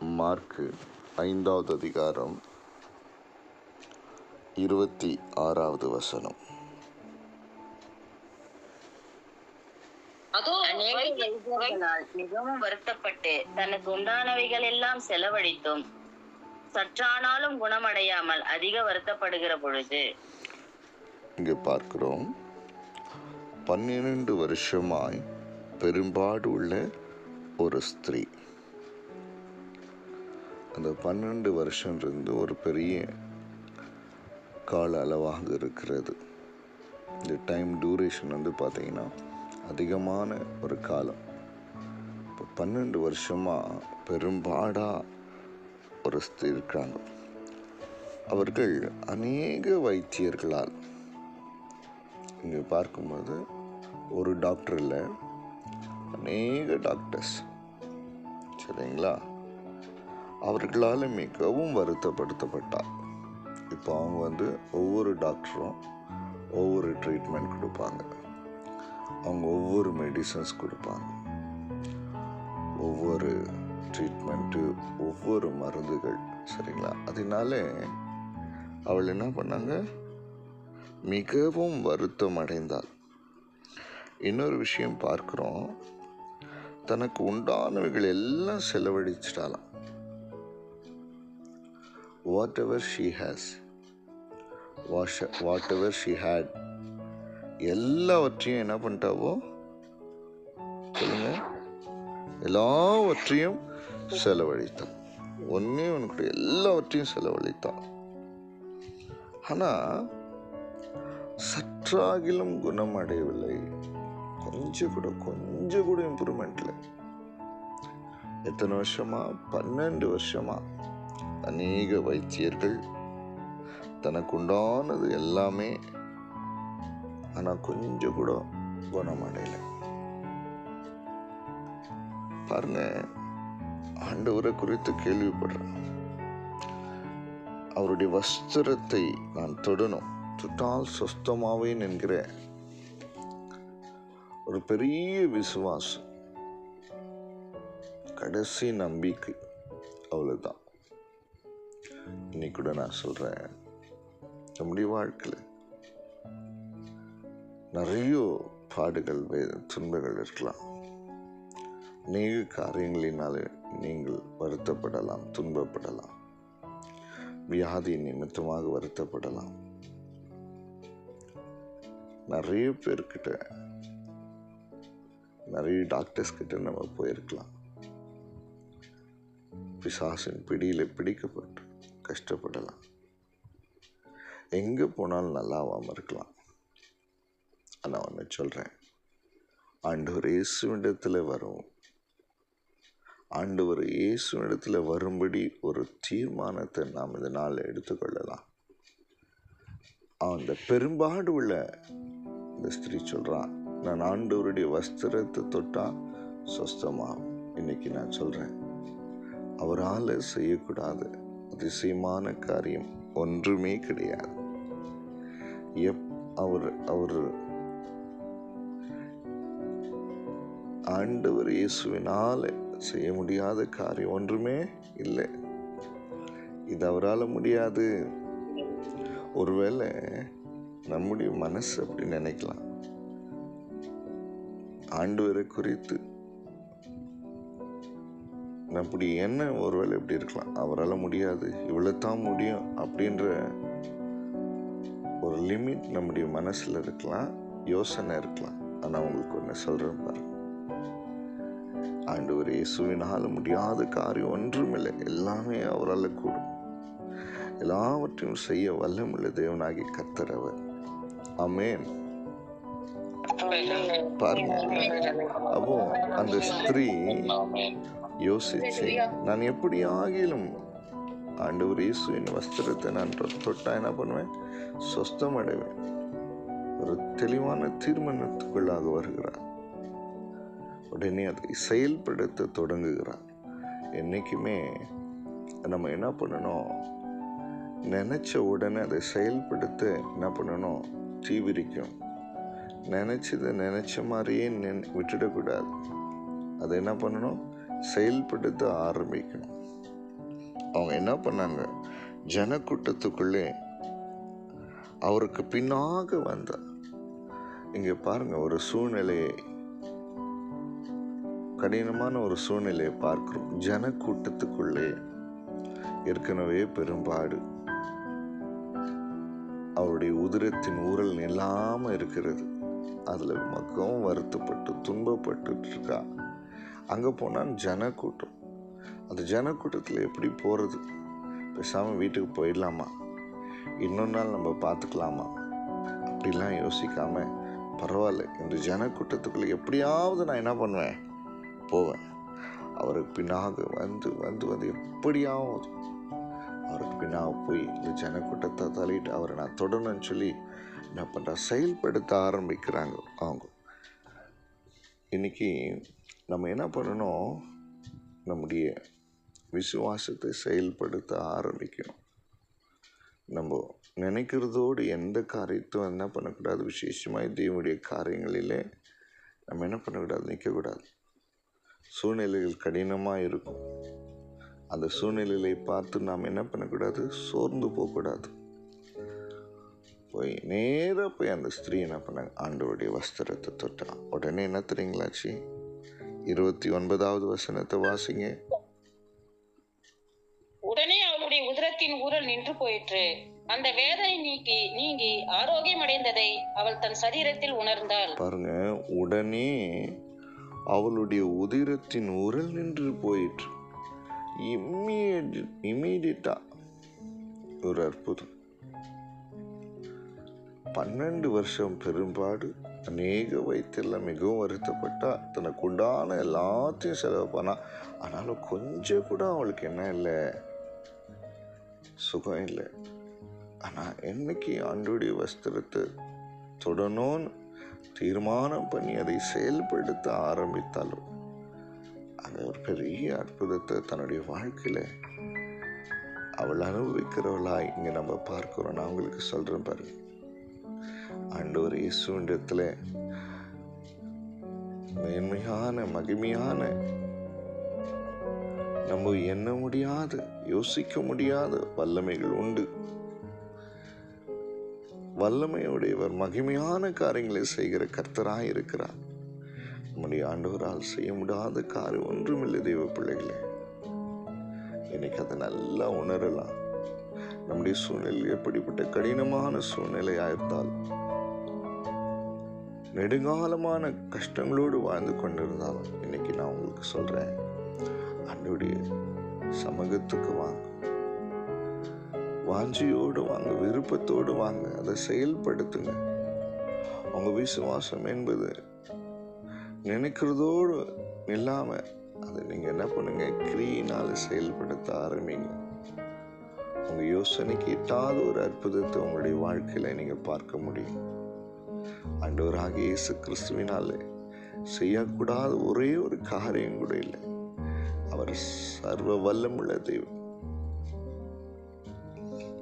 Mark ஐந்தாவது அதிகாரம் இருபத்தி ஆறாவது வசனம். மிகவும் வருத்தப்பட்டு தனக்கு உண்டானவைகள் எல்லாம் செலவழித்தும் சற்றானாலும் குணமடையாமல் அதிக வருத்தப்படுகிற பொழுது இங்கே பார்க்கிறோம். பன்னிரண்டு வருஷமாய் பெரும்பாடு உள்ள ஒரு ஸ்திரீ. அந்த பன்னெண்டு வருஷம் இருந்து ஒரு பெரிய கால அளவாக இருக்கிறது. இந்த டைம் டூரேஷன் வந்து பார்த்தீங்கன்னா அதிகமான ஒரு காலம். இப்போ பன்னெண்டு வருஷமாக பெரும்பாடாக ஒரு இருக்கிறாங்க இருக்காங்க. அவர்கள் அநேக வைத்தியர்களால் இங்கே பார்க்கும்போது ஒரு டாக்டர் இல்லை அநேக டாக்டர்ஸ் சரிங்களா? அவர்களால் மிகவும் வருத்தப்படுத்தப்பட்டார். இப்போ அவங்க வந்து ஒவ்வொரு டாக்டரும் ஒவ்வொரு ட்ரீட்மெண்ட் கொடுப்பாங்க. அவங்க ஒவ்வொரு மெடிசன்ஸ் கொடுப்பாங்க. ஒவ்வொரு ட்ரீட்மெண்ட்டு ஒவ்வொரு மருந்துகள் சரிங்களா? அதனால அவள் என்ன பண்ணாங்க? மிகவும் வருத்தம் அடைந்தாள். இன்னொரு விஷயம் பார்க்குறோம். தனக்கு உண்டானவைகள் எல்லாம் செலவழிச்சிட்டாலாம் whatever she has was whatever she had எல்லாவற்றையும் என்ன பண்ணிட்டாவோ சொல்லுங்க. எல்லாவற்றையும் செலவழித்தான். ஒன்றே உனக்கு எல்லாவற்றையும் செலவழித்தான். ஆனால் சற்றாகிலும் குணம் அடையவில்லை கொஞ்சம் கூட கொஞ்சம் கூட இம்ப்ரூவ்மெண்ட் இல்லை. எத்தனை வருஷமா? பன்னெண்டு வருஷமா? அநேக வைத்தியர்கள் தனக்கு உண்டானது எல்லாமே ஆனால் கொஞ்சம் கூட குணமடையல. பாருங்க ஆண்டவரை குறித்து கேள்விப்படுறேன். அவருடைய வஸ்திரத்தை நான் தொடணும். தொட்டால் சொஸ்தமாவேன் என்கிற ஒரு பெரிய விசுவாசம். கடைசி நம்பிக்கை அவ்வளோதான் இன்னைக்கு கூட நான் சொல்கிறேன் நம்முடைய வாழ்க்கையில் நிறைய பாடுகள் வே- துன்பங்கள் இருக்கலாம். அநேக காரியங்களினாலே நீங்கள் வருத்தப்படலாம் துன்பப்படலாம். வியாதி நிமித்தமாக வருத்தப்படலாம். நிறைய பேர்கிட்ட நிறைய டாக்டர்ஸ் கிட்ட நம்ம போயிருக்கலாம். பிசாசின் பிடியில் பிடிக்கப்பட்டு கஷ்டப்படலாம். எங்கே போனாலும் நல்லாவாமல் இருக்கலாம். ஆனால் ஒன்று சொல்கிறேன் ஆண்டவர் இயேசுவிடத்தில் வரும். ஆண்டவர் இயேசுவிடத்தில் வரும்படி ஒரு தீர்மானத்தை நாம் இதனால் எடுத்துக்கொள்ளலாம். அந்த பெரும்பாடு உள்ள இந்த ஸ்திரீ சொல்கிறான் நான் ஆண்டவருடைய வஸ்திரத்தை தொட்டால் சொஸ்தமாகும். இன்னைக்கு நான் சொல்கிறேன் அவரால் செய்யக்கூடாது. அதிசயமான காரியம் ஒன்றுமே கிடையாது. எப் அவர் அவர் ஆண்டவர் இயேசுவினால் செய்ய முடியாத காரியம் ஒன்றுமே இல்லை. இது அவரால் முடியாது. ஒருவேளை நம்முடைய மனசு அப்படி நினைக்கலாம். ஆண்டவரை குறித்து அப்படி என்ன? ஒருவேளை எப்படி இருக்கலாம். அவரால் முடியாது. இவ்வளோ தான் முடியும் அப்படின்ற ஒரு லிமிட் நம்முடைய மனசில் இருக்கலாம். யோசனை இருக்கலாம். ஆனால் உங்களுக்கு ஒன்று சொல்கிறேன் பாருங்க. ஆண்டவர் இயேசுவினால் முடியாத காரியம் ஒன்றுமில்லை எல்லாமே அவரால் கூடும். எல்லாவற்றையும் செய்ய வல்லமுள்ள தேவனாகி கர்த்தர் அவர். ஆமென். பாருங்க. அப்போ அந்த ஸ்திரீ யோசிச்சு நான் எப்படி ஆகிலும் ஆண்டவர் இயேசுவின் வஸ்திரத்தை நான் தொட்டால் தொட்டா என்ன பண்ணுவேன்? சொஸ்தம் அடைவேன் ஒரு தெளிவான தீர்மானத்துக்குள்ளாக வருகிறார். உடனே அதை செயல்படுத்த தொடங்குகிறார். என்றைக்குமே நம்ம என்ன பண்ணணும்? நினச்ச உடனே அதை செயல்படுத்த என்ன பண்ணணும்? தீவிரிக்கும். நினச்சதை நினச்ச மாதிரியே நின் விட்டுடக்கூடாது. அதை என்ன பண்ணணும்? செயல்படுத்த ஆரம்பிக்கணும். அவங்க என்ன பண்ணாங்க? ஜனக்கூட்டத்துக்குள்ளே அவருக்கு பின்னாக வந்தார் இங்கே பாருங்க ஒரு சூழ்நிலையை கடினமான ஒரு சூழ்நிலையை பார்க்குறோம். ஜனக்கூட்டத்துக்குள்ளே ஏற்கனவே பெரும்பாடு. அவருடைய உதிரத்தின் ஊரல் இல்லாமல் இருக்கிறது. அதில் மக்கவும் வருத்தப்பட்டு துன்பப்பட்டு இருக்கா. அங்கே போனால் ஜனக்கூட்டம். அந்த ஜனக்கூட்டத்தில் எப்படி போகிறது பேசாமல் வீட்டுக்கு போயிடலாமா? இன்னொரு நாள் நம்ம பார்த்துக்கலாமா அப்படிலாம் யோசிக்காமல் பரவாயில்ல இந்த ஜனக்கூட்டத்துக்குள்ளே எப்படியாவது நான் என்ன பண்ணுவேன்? போவேன். அவருக்கு பின்னாக வந்து வந்து வந்து எப்படியாவது அவருக்கு பின்னாக போய் இந்த ஜனக்கூட்டத்தை தள்ளிட்டு அவரை நான் தொடணும்னு சொல்லி என்ன பண்ணுறேன் செயல்படுத்த ஆரம்பிக்கிறாங்க அவங்க. இன்றைக்கி நம்ம என்ன பண்ணணும்? நம்முடைய விசுவாசத்தை செயல்படுத்த ஆரம்பிக்கணும். நம்ம நினைக்கிறதோடு எந்த காரியத்தையும் என்ன பண்ணக்கூடாது? விசேஷமாக தேவனுடைய காரியங்களிலே நம்ம என்ன பண்ணக்கூடாது? நிற்கக்கூடாது. சூழ்நிலைகள் கடினமாக இருக்கும். அந்த சூழ்நிலையை பார்த்து நாம் என்ன பண்ணக்கூடாது? சோர்ந்து போகக்கூடாது. போய் நேராக போய் அந்த ஸ்திரீ என்ன பண்ணாங்க? ஆண்டோடைய வஸ்திரத்தை தொட்டான் உடனே என்ன தெரியுங்களாச்சு? இருபத்தி ஒன்பதாவது வசனத்தை வாசிங்க. உடனே அவளுடைய உதரத்தின் ஊரல் நின்று போயிற்று. அந்த வேதனை நீக்கி நீங்கி ஆரோக்கியம் அடைந்ததை அவள் தன் சரீரத்தில் உணர்ந்தாள். பாருங்க உடனே அவளுடைய உதிரத்தின் உரல் நின்று போயிற்று. இம்மீடியட் இம்மீடியட்டா ஒரு அற்புதம். பன்னெண்டு வருஷம் பெரும்பாடு அநேக வயிற்றில் மிகவும் வருத்தப்பட்டா தனக்கு உண்டான எல்லாத்தையும் செலவு பண்ணா. ஆனாலும் கொஞ்சம் கூட அவளுக்கு என்ன இல்லை. சுகம் இல்லை. ஆனால் என்னைக்கு ஆண்டுடைய வஸ்திரத்தை தொடணும்னு தீர்மானம் பண்ணி அதை செயல்படுத்த ஆரம்பித்தாலும் அது ஒரு பெரிய அற்புதத்தை தன்னுடைய வாழ்க்கையில் அவள் அனுபவிக்கிறவளாய் இங்கே நம்ம பார்க்குறோம். நான் உங்களுக்கு சொல்கிறேன் பாருங்கள் ஆண்டவர் இயேசுவிடத்தில் மேன்மையான மகிமையான நம்ம எண்ண முடியாத யோசிக்க முடியாத வல்லமைகள் உண்டு. வல்லமையுடையவர் மகிமையான காரியங்களை செய்கிற கர்த்தராக இருக்கிறார். நம்முடைய ஆண்டவரால் செய்ய முடியாத காரியம் ஒன்றுமில்லை தெய்வ பிள்ளைகளே. இன்னைக்கு அதை நல்லா உணரலாம். நம்முடைய சூழ்நிலை எப்படிப்பட்ட கடினமான சூழ்நிலையாக இருந்தால் நெடுங்காலமான கஷ்டங்களோடு வாழ்ந்து கொண்டிருந்தாலும் இன்னைக்கு நான் உங்களுக்கு சொல்கிறேன் அன்றைய சமூகத்துக்கு வாங்க. வாஞ்சியோடு வாங்க விருப்பத்தோடு வாங்க அதை செயல்படுத்துங்க. அவங்க விசுவாசம் என்பது நினைக்கிறதோடு இல்லாமல் அதை நீங்கள் என்ன பண்ணுங்க? கிரியினால் செயல்படுத்த ஆரம்பிங்க. உங்கள் யோசனைக்கு எட்டாத ஒரு அற்புதத்தை உங்களுடைய வாழ்க்கையில் நீங்கள் பார்க்க முடியும். ஆண்டவராக இயேசு கிறிஸ்துவினாலே செய்யக்கூடாத ஒரே ஒரு காரியம் கூட இல்லை. அவர் சர்வ வல்லமுள்ள தெய்வம்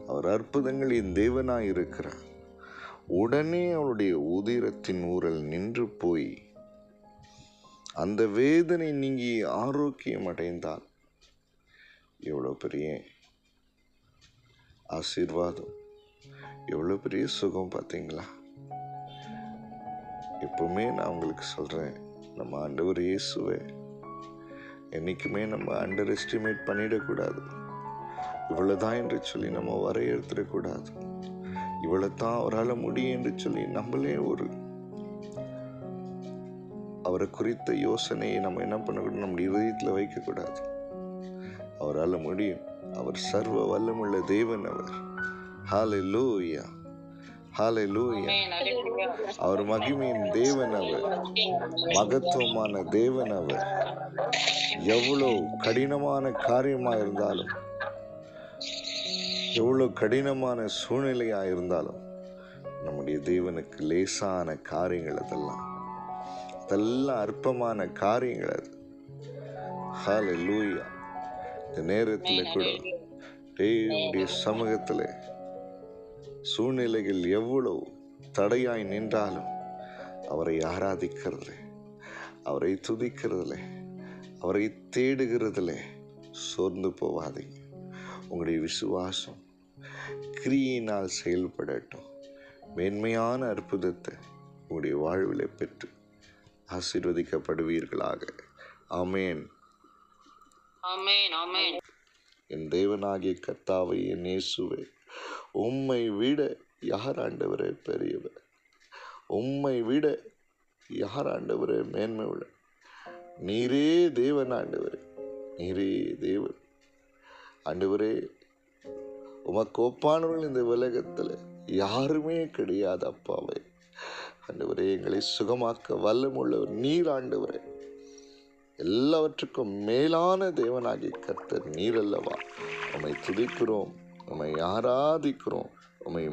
அவர் அற்புதங்களின் தேவனாய் இருக்கிறார். உடனே அவளுடைய உதிரத்தின் ஊரல் நின்று போய் அந்த வேதனை நீங்கி ஆரோக்கியம் அடைந்தால் எவ்வளோ பெரிய ஆசீர்வாதம் எவ்வளோ பெரிய சுகம் பார்த்தீங்களா? எப்பவுமே நான் உங்களுக்கு சொல்கிறேன் நம்ம ஆண்டவர் இயேசுவை. என்றைக்குமே நம்ம அண்டர் எஸ்டிமேட் பண்ணிடக்கூடாது. இவ்வளோதான் என்று சொல்லி நம்ம வரையறுத்துடக்கூடாது. இவ்வளோ தான் அவரால் முடியும் என்று சொல்லி நம்மளே ஒரு அவரை குறித்த யோசனையை நம்ம என்ன பண்ணக்கூடாது? நம்முடைய இதயத்தில் வைக்கக்கூடாது. அவரால் முடியும். அவர் சர்வ வல்லமுள்ள தேவன் அவர். ஹாலே லூயா ஹாலே லூயா. அவர் மகிமையின் தேவன் அவர் மகத்துவமான தேவன் அவர். எவ்வளோ கடினமான காரியமா இருந்தாலும் எவ்வளோ கடினமான சூழ்நிலையா இருந்தாலும் நம்முடைய தேவனுக்கு லேசான காரியங்கள் அதெல்லாம். அதெல்லாம் அற்பமான காரியங்கள் அது. ஹாலே லூயா இந்த நேரத்தில் கூட தேவனுடைய சமூகத்தில் சூழ்நிலைகள் எவ்வளவு தடையாய் நின்றாலும் அவரை ஆராதிக்கிறதுல அவரை துதிக்கிறதுல அவரை தேடுகிறதுல சோர்ந்து போவாதீங்க. உங்களுடைய விசுவாசம் கிரியினால் செயல்படட்டும். மேன்மையான அற்புதத்தை உங்களுடைய வாழ்வில் பெற்று ஆசீர்வதிக்கப்படுவீர்களாக. ஆமேன். ஆமென் ஆமென். என் தேவனாகிய கர்த்தாவை என் இயேசுவே உம்மை விட யார் ஆண்டவரே பெரியவர்? உம்மை விட யார் ஆண்டவரே மேன்மை விட நீரே தேவன் ஆண்டவரே நீரே தேவன். ஆண்டவரே உமக்கு ஒப்பானவர்கள் இந்த உலகத்தில் யாருமே கிடையாது அப்பாவே. ஆண்டவரே எங்களை சுகமாக்க வல்லமுள்ளவர் நீர் ஆண்டவரே. எல்லாவற்றுக்கும் மேலான தேவனாகி கர்த்தர் நீர் அல்லவா? உம்மை துதிக்கிறோம். உம்மை ஆராதிக்கிறோம். உம்மை